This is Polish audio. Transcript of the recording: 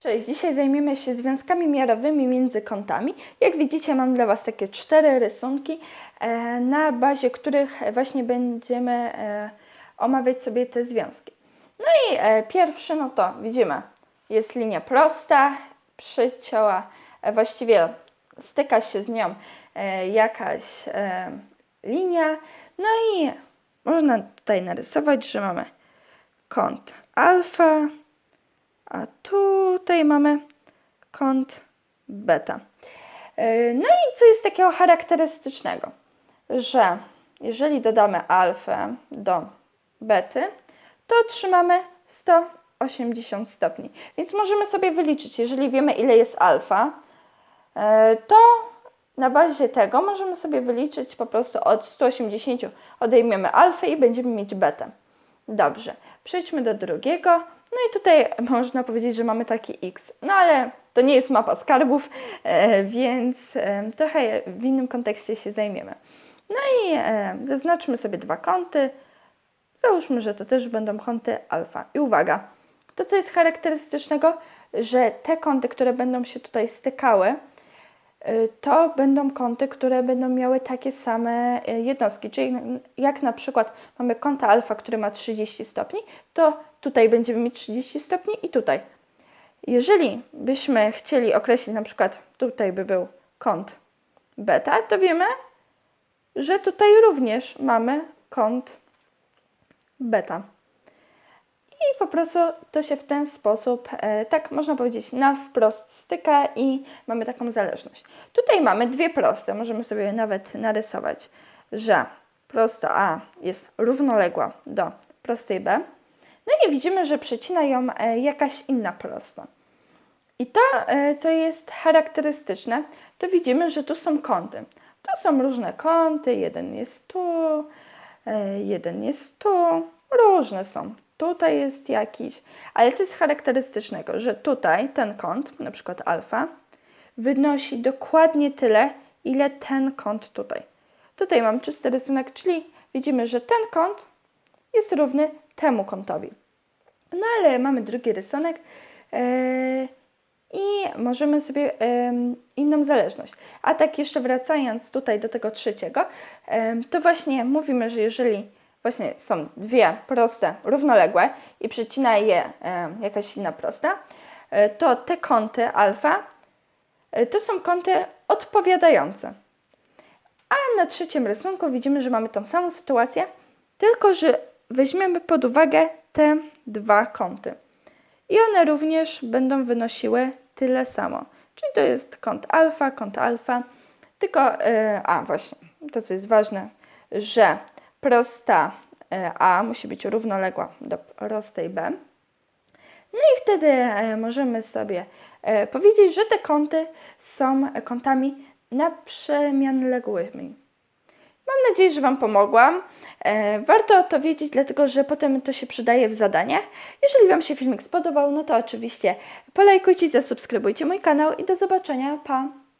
Cześć, dzisiaj zajmiemy się związkami miarowymi między kątami. Jak widzicie, mam dla Was takie cztery rysunki, e, na bazie których właśnie będziemy e, omawiać sobie te związki. No i e, pierwszy, no to widzimy, jest linia prosta, przycięła, właściwie styka się z nią jakaś linia. No i można tutaj narysować, że mamy kąt alfa, a tutaj mamy kąt beta. Yy, No i co jest takiego charakterystycznego? Że jeżeli dodamy alfę do bety, to otrzymamy 180 stopni. Więc możemy sobie wyliczyć, jeżeli wiemy ile jest alfa, yy, to na bazie tego możemy sobie wyliczyć po prostu od 180 odejmiemy alfę i będziemy mieć betę. Dobrze, przejdźmy do drugiego. No i tutaj można powiedzieć, że mamy taki x. No ale to nie jest mapa skarbów, e, więc e, trochę w innym kontekście się zajmiemy. No i e, zaznaczmy sobie dwa kąty. Załóżmy, że to też będą kąty alfa. I uwaga, to co jest charakterystycznego, że te kąty, które będą się tutaj stykały, to będą kąty, które będą miały takie same y, jednostki. Czyli jak na przykład mamy kąta alfa, który ma 30 stopni, to tutaj będziemy mieć 30 stopni i tutaj. Jeżeli byśmy chcieli określić na przykład tutaj by był kąt beta, to wiemy, że tutaj również mamy kąt beta. Po prostu to się w ten sposób, e, tak można powiedzieć, na wprost styka i mamy taką zależność. Tutaj mamy dwie proste, możemy sobie nawet narysować, że prosta A jest równoległa do prostej B. No i widzimy, że przecina ją e, jakaś inna prosta. I to, e, co jest charakterystyczne, to widzimy, że tu są kąty. Tu są różne kąty, jeden jest tu, jeden jest tu, różne są. Tutaj jest jakiś, ale co jest charakterystycznego, że tutaj ten kąt, na przykład alfa, wynosi dokładnie tyle, ile ten kąt tutaj. Tutaj mam czysty rysunek, czyli widzimy, że ten kąt jest równy temu kątowi. No ale mamy drugi rysunek e, i możemy sobie em, inną zależność. A tak jeszcze wracając tutaj do tego trzeciego, em, to właśnie mówimy, że jeżeli właśnie są dwie proste równoległe i przecina je em, jakaś inna prosta, e, to te kąty alfa e, to są kąty odpowiadające. A na trzecim rysunku widzimy, że mamy tą samą sytuację, tylko że weźmiemy pod uwagę te dwa kąty. I one również będą wynosiły tyle samo. Czyli to jest kąt alfa, kąt alfa. Tylko, e, a właśnie, to co jest ważne, że prosta e, A musi być równoległa do prostej B. No i wtedy e, możemy sobie e, powiedzieć, że te kąty są kątami naprzemianległymi. Mam nadzieję, że Wam pomogłam. Warto to wiedzieć, dlatego że potem to się przydaje w zadaniach. Jeżeli Wam się filmik spodobał, no to oczywiście polajkujcie, zasubskrybujcie mój kanał i do zobaczenia. Pa!